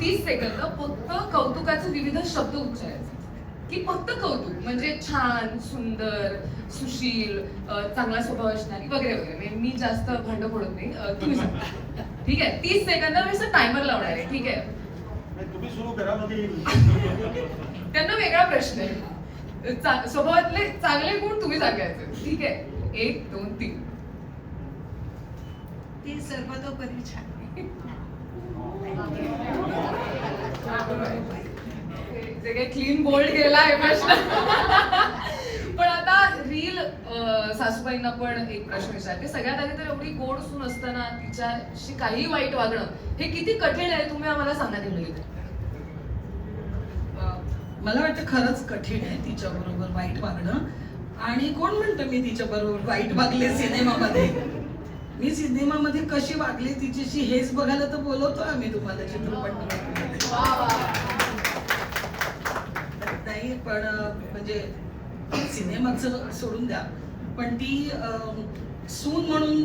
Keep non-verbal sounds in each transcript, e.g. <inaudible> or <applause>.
तीस सेकंद फक्त कौतुकाचे विविध शब्द उच्चारायचे. की फक्त कौतुक म्हणजे छान सुंदर सुशील चांगला स्वभाव असणारी वगैरे वगैरे. म्हणजे मी जास्त भांड फोडत नाही. तुम्ही सांगा. ठीक आहे? तीस सेकंद मी असं टायमर लावणार आहे. ठीक आहे? त्यांना वेगळा प्रश्न आहे. स्वभावातले चांगले गुण तुम्ही सांगायचे. ठीक आहे? एक दोन तीन. ती सर्वतोपरी छान. जे काही क्लीन बोल्ड गेला आहे प्रश्न. पण आता रील सासूबाईंना पण एक प्रश्न विचारते. सगळ्यात आधी तर एवढी गोड सून असताना तिच्याशी काही वाईट वागणं हे किती कठीण आहे तुम्ही आम्हाला सांगा दिलं मला वाटतं खरंच कठीण आहे तिच्या बरोबर वाईट वागणं. आणि कोण म्हणतं मी तिच्या बरोबर वाईट वागले सिनेमामध्ये? मी सिनेमामध्ये कशी वागली तिच्याशी हेच बघायला तर बोलवतो आम्ही तुम्हाला चित्रपट नाही पण म्हणजे सिनेमाचं सोडून द्या. पण ती सून म्हणून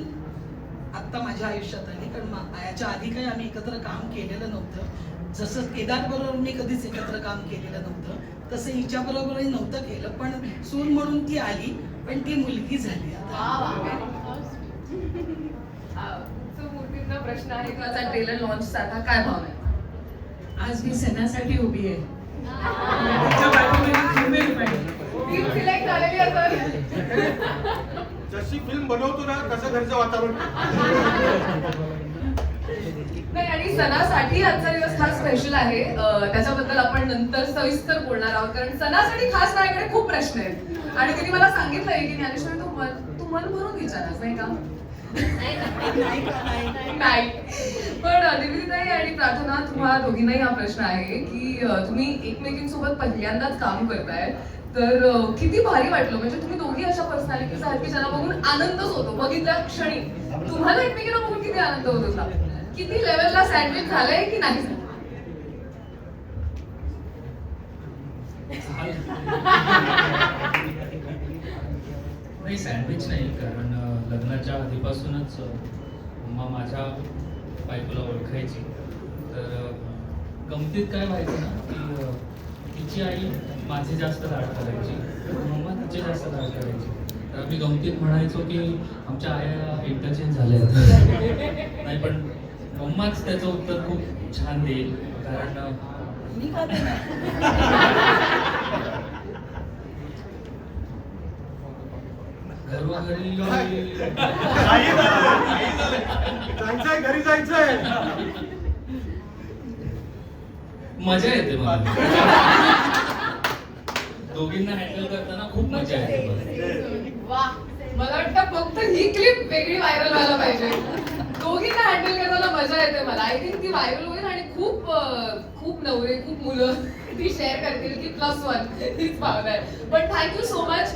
आत्ता माझ्या आयुष्यात आली. कारण याच्या आधी काही आम्ही एकत्र काम केलेलं नव्हतं. जसं केदार बरोबर मी कधीच एकत्र काम केलेलं नव्हतं तसं हिच्या बरोबरही नव्हतं केलं. पण सून म्हणून ती आली पण ती मुलगी झाली आता. <laughs> मूर्तींना प्रश्न आहे किंवा ट्रेलर लॉन्च चा काय भावना आहे? आज मी सणासाठी उभी आहे. <laughs> <laughs> जशी फिल्म बनवतो ना तसं घरचं वातावरण. नाही आणि सणासाठी आजचा दिवस हा स्पेशल आहे. त्याच्याबद्दल आपण नंतर सविस्तर बोलणार आहोत. कारण सणासाठी खास माझ्याकडे खूप प्रश्न आहेत. आणि तिने मला सांगितलंय की ज्ञानेश्वर तू मन भरून विचारस नाही का? नाही पण निवेदिताई आणि प्रार्थना तुम्हाला दोघींनाही हा प्रश्न आहे की तुम्ही एकमेकींसोबत पहिल्यांदाच काम करताय तर किती भारी वाटलं. म्हणजे तुम्ही दोघी अशा पर्सनॅलिटीज आहेत की ज्यांना बघून आनंदच होतो. बघितल्या क्षणी. तुम्हाला एकमेकींना बघून किती आनंद होत होता? किती लेवलला सँडविच झालंय की नाही? झालं? नाही सँडविच नाही कारण लग्नाच्या आधीपासूनच अ, अम्मा माझ्या बायकोला ओळखायची. तर गमतीत काय व्हायचं ना की तिची आई माझे जास्त लाड करायची मम्मा तिचे जास्त लाड करायची. तर आम्ही गमतीत म्हणायचो की आमच्या आया इंटरचेंज झाल्या. नाही पण मम्माच त्याचं उत्तर खूप छान देईल कारण <laughs> अ, मी जायचंय घरी जायचंय मजा येते मला. दोघींना हँडल करताना खूप मजा येते मला. वाटतं फक्त ही क्लिप वेगळी व्हायरल व्हायला पाहिजे. दोघींना हँडल करताना मजा येते मला. आय थिंक ती व्हायरल होईल आणि खूप खूप नवरे खूप मुलं ती शेअर करतील की प्लस वन हीच भावना आहे. पण थँक्यू सो मच